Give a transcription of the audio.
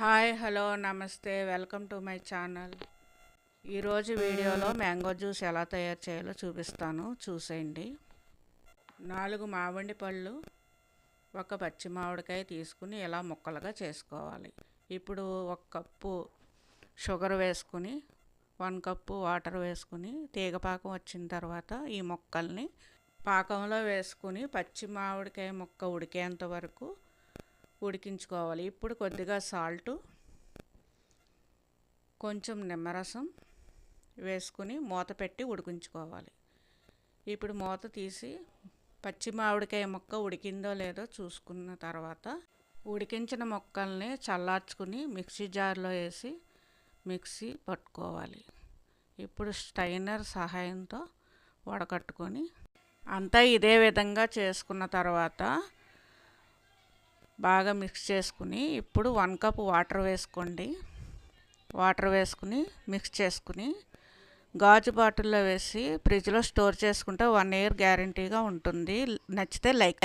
Hi hello నమస్తే welcome to my channel. ఈరోజు వీడియోలో మ్యాంగో జ్యూస్ ఎలా తయారు చేయాలో చూపిస్తాను. చూసేయండి. నాలుగు మామిడి పళ్ళు ఒక పచ్చి మామిడికాయ తీసుకుని ఇలా ముక్కలుగా చేసుకోవాలి. ఇప్పుడు ఒక కప్పు షుగర్ వేసుకుని వన్ కప్పు వాటర్ వేసుకుని తీగపాకం వచ్చిన తర్వాత ఈ మొక్కల్ని పాకంలో వేసుకుని పచ్చి మామిడికాయ ముక్క ఉడికేంత వరకు ఉడికించుకోవాలి. ఇప్పుడు కొద్దిగా సాల్టు కొంచెం నిమ్మరసం వేసుకుని మూత పెట్టి ఉడికించుకోవాలి. ఇప్పుడు మూత తీసి పచ్చి మామిడికాయ ముక్క ఉడికిందో లేదో చూసుకున్న తర్వాత ఉడికించిన ముక్కల్ని చల్లార్చుకుని మిక్సీ జార్లో వేసి మిక్సీ పట్టుకోవాలి. ఇప్పుడు స్టైనర్ సహాయంతో వడకట్టుకొని అంతా ఇదే విధంగా చేసుకున్న తర్వాత బాగా మిక్స్ చేసుకుని ఇప్పుడు వన్ కప్ వాటర్ వేసుకోండి. వాటర్ వేసుకుని మిక్స్ చేసుకుని గాజు బాటిల్లో వేసి ఫ్రిడ్జ్లో స్టోర్ చేసుకుంటే వన్ ఇయర్ గ్యారంటీగా ఉంటుంది. నచ్చితే లైక్